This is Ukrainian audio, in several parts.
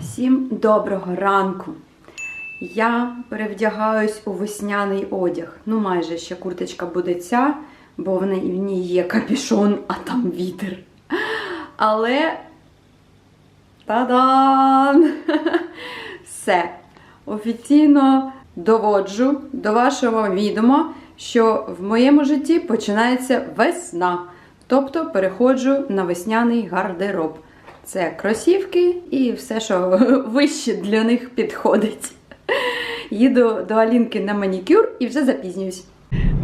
Всім доброго ранку! Я перевдягаюсь у весняний одяг. Ну, майже ще курточка буде ця, бо в ній, є капюшон, а там вітер. Але. Та-дам! Все. Офіційно доводжу до вашого відома, що в моєму житті починається весна. Тобто переходжу на весняний гардероб. Це кросівки і все, що вище для них підходить. Їду до Алінки на манікюр і вже запізнююсь.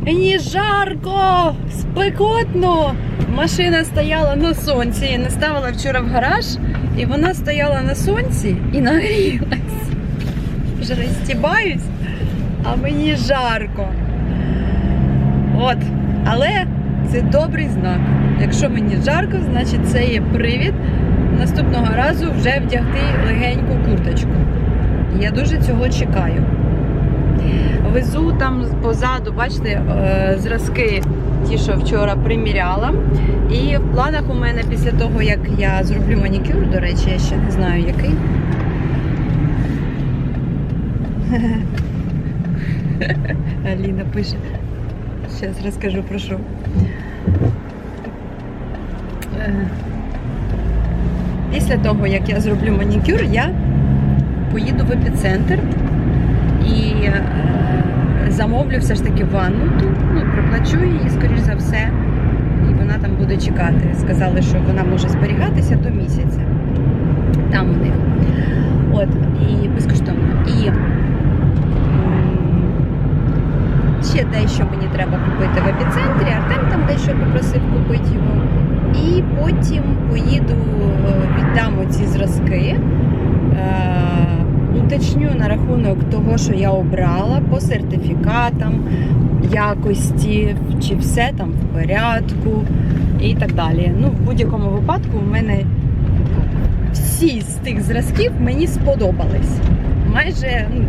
Мені жарко, спекотно. Машина стояла на сонці. Я не ставила вчора в гараж, і вона стояла на сонці і нагрілась. Вже розстібаюсь, а мені жарко. От, але це добрий знак. Якщо мені жарко, значить це є привід наступного разу вже вдягти легеньку курточку. Я дуже цього чекаю. Везу там позаду, бачите, е, зразки, ті, що вчора приміряла. І в планах у мене після того, як я зроблю манікюр, до речі, я ще не знаю який. Аліна пише. Зараз розкажу про що. Після того, як я зроблю манікюр, я поїду в епіцентр і е, замовлю все ж таки ванну ту, ну, проплачу її, скоріш за все, і вона там буде чекати. Сказали, що вона може зберігатися до місяця. Там у них. От, і безкоштовно. І ще дещо мені треба купити в епіцентрі. Артем там дещо попросив купити його. І потім поїду, е, віддам оці зразки. Е, Уточню на рахунок того, що я обрала по сертифікатам, якості, чи все там в порядку і так далі. Ну, в будь-якому випадку у мене всі з тих зразків мені сподобались. Майже ну,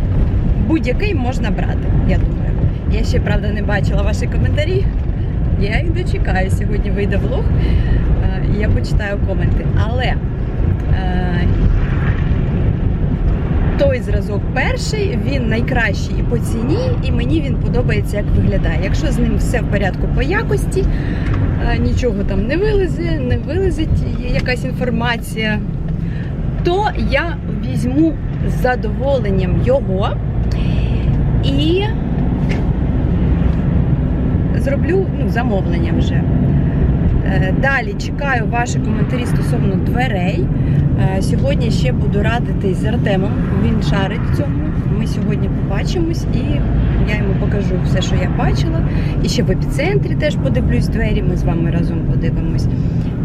будь-який можна брати, я думаю. Я ще правда не бачила ваші коментарі. Я їх дочекаю. Сьогодні вийде влог, е, і я почитаю коменти. Але е, той зразок перший, він найкращий і по ціні, і мені він подобається, як виглядає. Якщо з ним все в порядку по якості, е, нічого там не вилезе, не вилезеть якась інформація, то я візьму з задоволенням його і зроблю ну, замовлення вже. Е, Далі чекаю ваші коментарі стосовно дверей. Е, Сьогодні ще буду радитись з Артемом. Він шарить цьому. Ми сьогодні побачимось і я йому покажу все, що я бачила. І ще в епіцентрі теж подивлюсь двері. Ми з вами разом подивимось.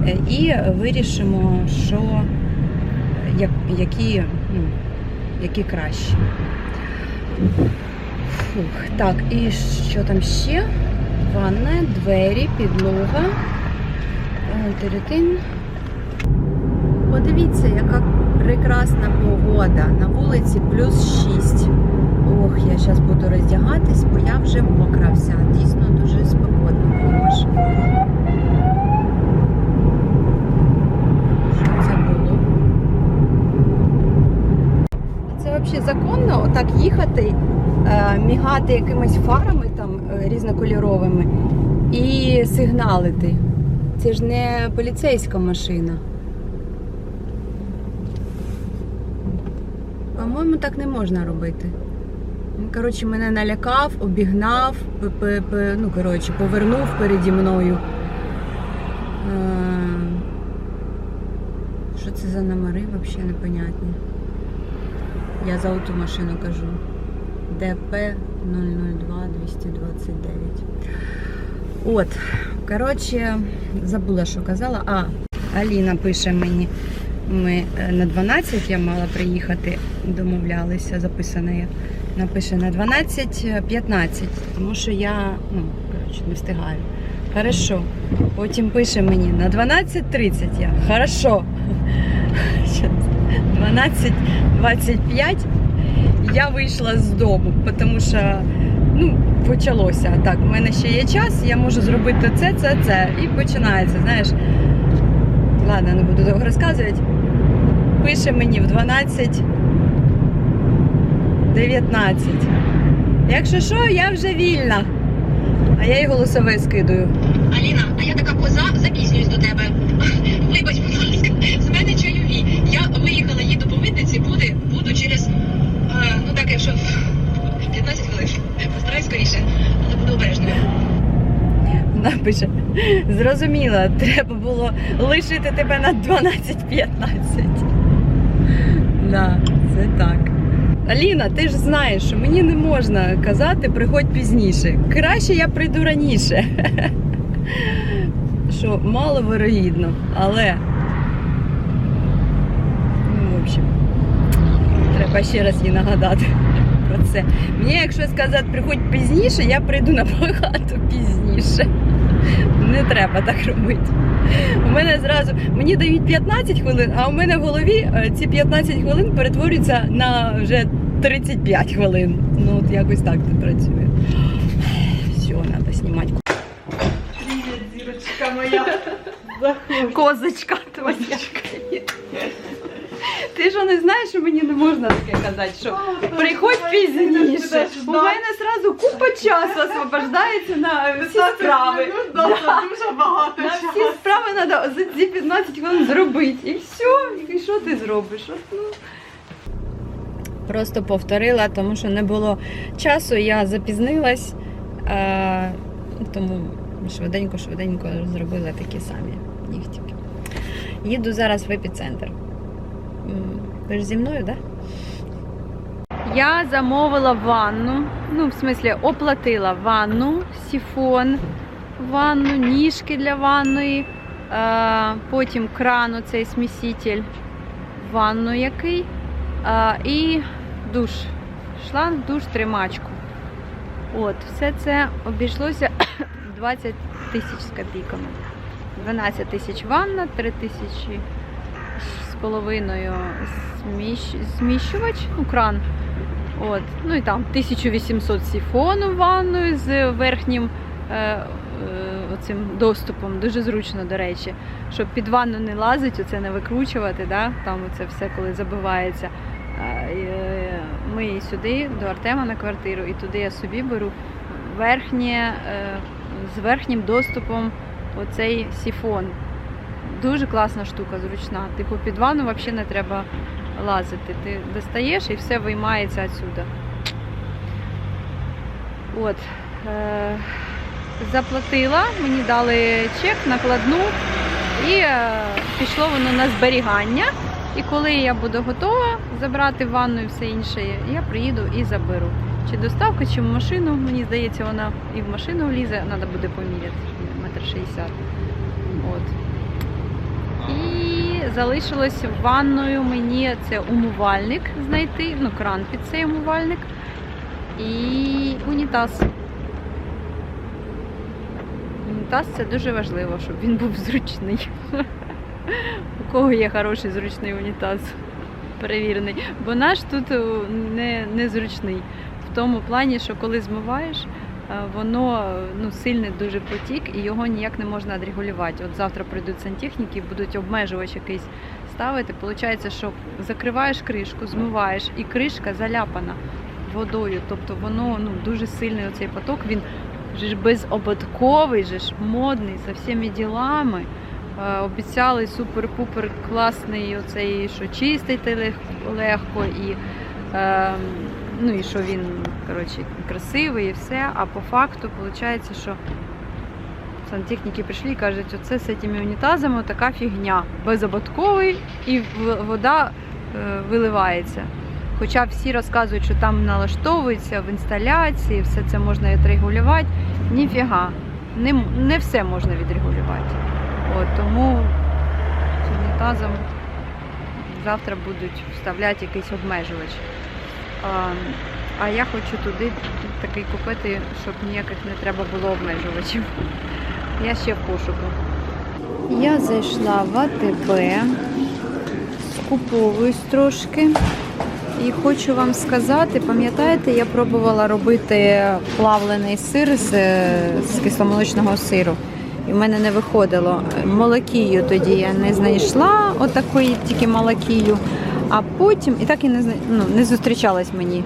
Е, І вирішимо, що як, які, ну, які кращі. Фух, так, і що там ще? Ванна, двері, підлога. Е, Теретин. Подивіться, яка прекрасна погода. На вулиці плюс 6. Ох, я зараз буду роздягатись, бо я вже мокра вся. Дійсно дуже було. Що це було? Це взагалі законно отак їхати, е, мігати якимись фарами різнокольоровими і сигналити. Це ж не поліцейська машина. По-моєму, так не можна робити. Коротше, мене налякав, обігнав, ну, коротше, повернув переді мною. Е, Що це за номери, взагалі непонятні. Я за ту машину кажу. ДП 002 229. От, коротше, забула, що казала. А, Аліна пише мені. Ми е, на 12 я мала приїхати, домовлялися, записана я. Напише на 12.15, тому що я ну, коротше, не встигаю. Хорошо. Потім пише мені на 12.30 я. Хорошо. 12.25 я вийшла з дому, тому що ну, почалося. Так, у мене ще є час, я можу зробити це, це, це. І починається, знаєш. Ладно, не буду довго розказувати. пише мені в 12 19. Якщо що, я вже вільна. А я їй голосове скидаю. Аліна, а я така коза, запізнююсь до тебе. Вибач, будь ласка, з мене чайові. Я виїхала, їду по митниці, буду через, е, ну так, якщо 15 хвилин. Постараюсь скоріше, але буду обережною. Вона пише, зрозуміла, треба було лишити тебе на 12-15. Да, це так. Аліна, ти ж знаєш, що мені не можна казати приходь пізніше. Краще я прийду раніше. Що маловероїдно, але. Ну, в общем, треба ще раз їй нагадати про це. Мені, якщо сказати, приходь пізніше, я прийду набагато пізніше. Не треба так робити. У мене зразу мені дають 15 хвилин, а у мене в голові е, ці 15 хвилин перетворюються на вже 35 хвилин. Ну от якось так це працює. Все, треба знімати. Привет, зірочка моя. Козочка твоя. Ти що не знаєш, що мені не можна таке казати, що приходь пізніше. У мене зразу купа часу освобождається на всі справи. Дуже багато На всі справи треба за ці 15 хвилин зробити. І все. І що ти зробиш? От, ну. Просто повторила, тому що не було часу, я запізнилась, е, тому швиденько-швиденько зробила такі самі нігтики. Їду зараз в епіцентр. Ви ж зі мною, так? Да? Я замовила ванну, ну, в смислі, оплатила ванну, сіфон, ванну, ніжки для ванної, е, потім кран, оцей сміситель, ванну який, е, і душ. Шланг, душ, тримачку. От, все це обійшлося 20 тисяч з копійками. 12 тисяч ванна, 3 тисячі половиною зміщ... зміщувач, ну, кран. От. Ну і там 1800 сіфону ванною з верхнім е, е, оцим доступом. Дуже зручно, до речі, щоб під ванну не лазить, оце не викручувати, да? там оце все коли забивається. Е, е, Ми сюди, до Артема на квартиру, і туди я собі беру верхнє, е, з верхнім доступом оцей сіфон. Дуже класна штука, зручна. Типу під ванну взагалі не треба лазити. Ти достаєш і все виймається отсюда. От. Е- заплатила, мені дали чек, накладну, і е- пішло воно на зберігання. І коли я буду готова забрати ванну і все інше, я приїду і заберу. Чи доставка, чи в машину. Мені здається, вона і в машину влізе, треба буде поміряти. Метр шістдесят. Залишилось ванною мені це умивальник знайти, ну кран під цей умивальник і унітаз. Унітаз це дуже важливо, щоб він був зручний. У кого є хороший зручний унітаз, перевірений. Бо наш тут е, не, не зручний. В тому плані, що коли змиваєш, воно е, ну, сильний дуже потік і його ніяк не можна відрегулювати. От завтра прийдуть сантехніки, будуть обмежувач якийсь ставити. Получається, що закриваєш кришку, змиваєш, і кришка заляпана водою. Тобто воно ну, дуже сильний оцей поток, він же ж безободковий, же ж модний, за всіми ділами. Е, Обіцяли супер-пупер класний оцей, що чистити лег- легко і. Е, ну і що він коротше, красивий і все. А по факту виходить, що сантехніки прийшли і кажуть, оце з цими унітазами така фігня. Безободковий і вода е, виливається. Хоча всі розказують, що там налаштовується в інсталяції, все це можна відрегулювати. Ніфіга, не, не все можна відрегулювати. От, тому з унітазом завтра будуть вставляти якийсь обмежувач. А, я хочу туди такий купити, щоб ніяких не треба було обмежувачів. Я ще в пошуку. Я зайшла в АТБ, скуповуюсь трошки. І хочу вам сказати, пам'ятаєте, я пробувала робити плавлений сир з, з кисломолочного сиру. І в мене не виходило. Молокію тоді я не знайшла, отакої тільки молокію. А потім, і так і не, ну, не зустрічалась мені.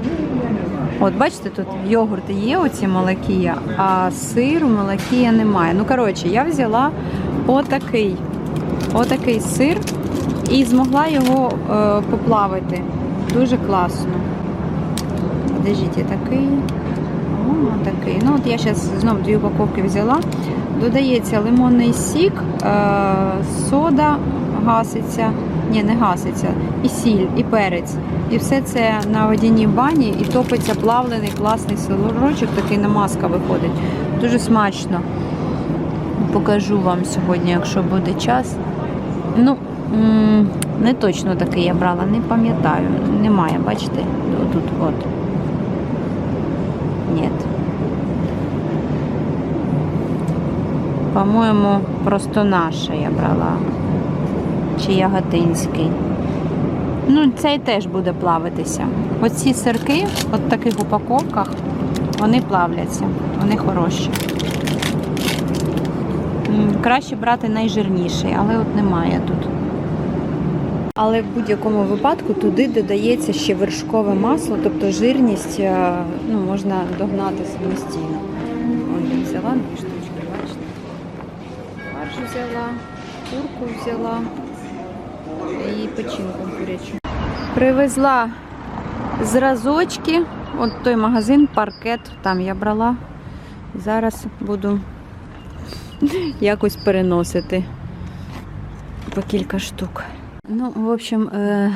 От бачите, тут йогурти є, оці молокія, а сиру молокія немає. Ну, коротше, я взяла отакий, отакий сир і змогла його е, поплавити. Дуже класно. Подождіть, такий. О, такий. Ну, от я зараз знову дві упаковки взяла. Додається лимонний сік, е, сода гаситься. Ні, не гаситься. І сіль, і перець. І все це на водяній бані і топиться плавлений класний сирочок, такий намазка виходить. Дуже смачно. Покажу вам сьогодні, якщо буде час. Ну, не точно такий я брала, не пам'ятаю. Немає, бачите? Тут от. Ні. По-моєму, просто наша я брала. Чи яготинський. Ну, цей теж буде плавитися. Оці сирки, от в таких упаковках, вони плавляться, вони хороші. Краще брати найжирніший, але от немає тут. Але в будь-якому випадку туди додається ще вершкове масло, тобто жирність е, ну, можна догнати самостійно. Я взяла дві штучки, бачите. Фарш взяла, курку взяла і печінку курячу. Привезла зразочки. От той магазин, паркет, там я брала. Зараз буду якось переносити по кілька штук. Ну, в общем, е,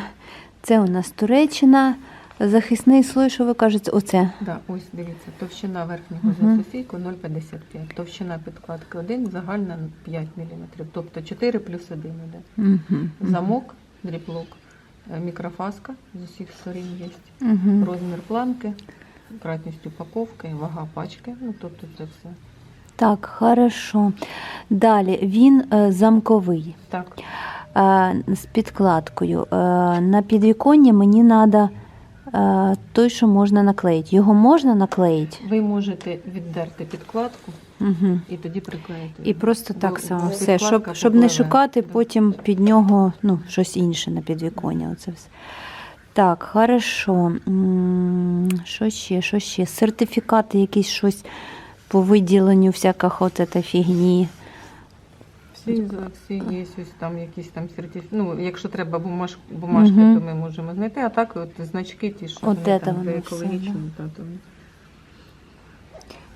це у нас Туреччина. Захисний слой, що ви кажете, оце. Да, ось дивіться, товщина верхнього Мгм. за 0,55, товщина підкладки 1, загальна 5 мм, тобто 4 плюс 1 іде. Угу. Замок, дріплок, е, мікрофаска з усіх сторін є, Угу. розмір планки, кратність упаковки, вага пачки, ну тобто це все. Так, хорошо. Далі він е, замковий Так, е, з підкладкою. Е, на підвіконні мені треба той, що можна наклеїти. Його можна наклеїти? ви можете віддерти підкладку Угу. і тоді приклеїти. І просто так Бо- само все, щоб, щоб не шукати потім під нього ну, щось інше на підвіконня. Оце все. Так, хорошо. Що ще? Що ще? Сертифікати, якісь щось по виділенню всяких от ета фігні. Всі, всі є ось там якісь там сертифікати. Ну, якщо треба бумаж, бумажки, Мгм. то ми можемо знайти, а так от значки ті, що От вони це там воно для все, екологічні, та, то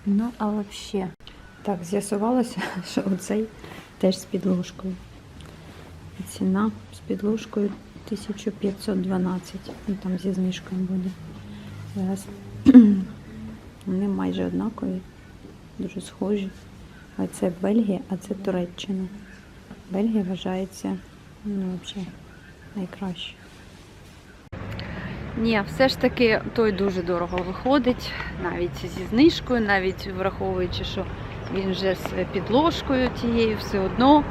Ну, а взагалі. Так, з'ясувалося, що оцей теж з підложкою. Ціна з підложкою 1512. Ну, там зі знижкою буде. Зараз. Вони майже однакові, дуже схожі. А це Бельгія, а це Туреччина. Бельгія вважається ну, взагалі найкраще. Ні, все ж таки той дуже дорого виходить, навіть зі знижкою, навіть враховуючи, що він вже з підложкою тією, все одно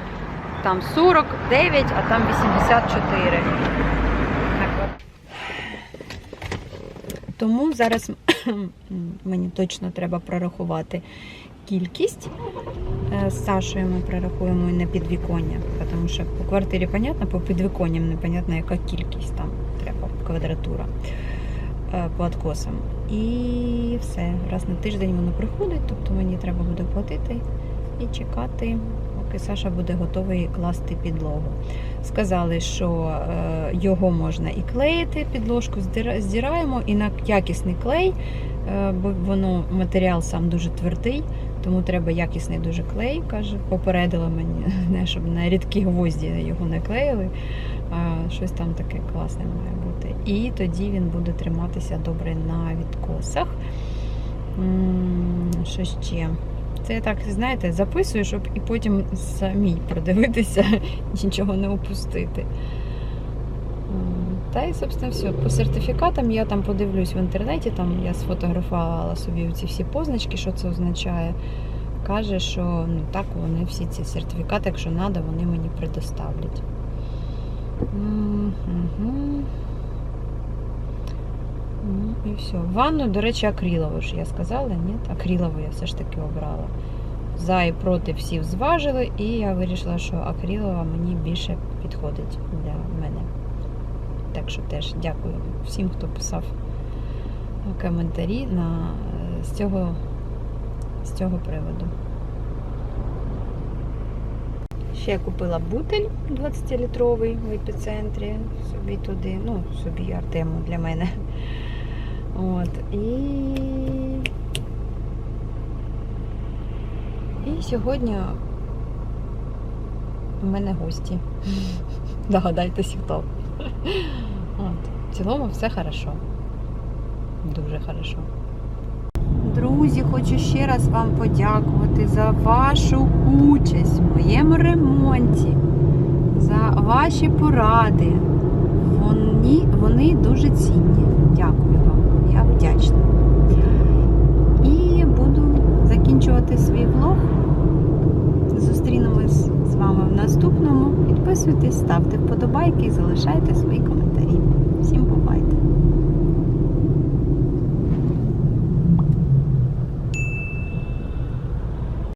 там 49, а там 84. Тому зараз мені точно треба прорахувати кількість. Е, З Сашою ми прорахуємо і на підвіконня, тому що по квартирі понятно, по підвіконням непонятно, яка кількість там треба квадратура е, по откосам. І все. Раз на тиждень воно приходить, тобто мені треба буде платити і чекати, поки Саша буде готовий класти підлогу. Сказали, що е, його можна і клеїти, підложку здираємо, і на якісний клей, бо воно матеріал сам дуже твердий, тому треба якісний дуже клей. каже, попередила мені, не, щоб на рідкі гвозді його не клеїли. А, щось там таке класне має бути. І тоді він буде триматися добре на відкосах. Що ще? Це я так, знаєте, записую, щоб і потім самій продивитися нічого не упустити. Та і, собственно, все. По сертифікатам я там подивлюсь в інтернеті, там я сфотографувала собі ці всі позначки, що це означає. Каже, що ну так вони всі ці сертифікати, якщо треба, вони мені предоставлять. Мгм. Ну і все. Ванну, до речі, акрилову ж я сказала, ні? Акрилову я все ж таки обрала. За і проти всі зважили, і я вирішила, що акрилова мені більше підходить для мене. Так що теж дякую всім, хто писав коментарі на, з, цього, з цього приводу. Ще я купила бутель 20-літровий в епіцентрі собі туди, ну, собі Артему для мене. От. І... І сьогодні в мене гості. Догадайтеся хто. В цілому все хорошо. Дуже хорошо. Друзі, хочу ще раз вам подякувати за вашу участь в моєму ремонті, за ваші поради. Вони, вони дуже цінні. Дякую вам. Я вдячна. І буду закінчувати свій влог. Зустрінемось з вами в наступному. Підписуйтесь, ставте вподобайки і залишайте свої коментарі. Всім пока!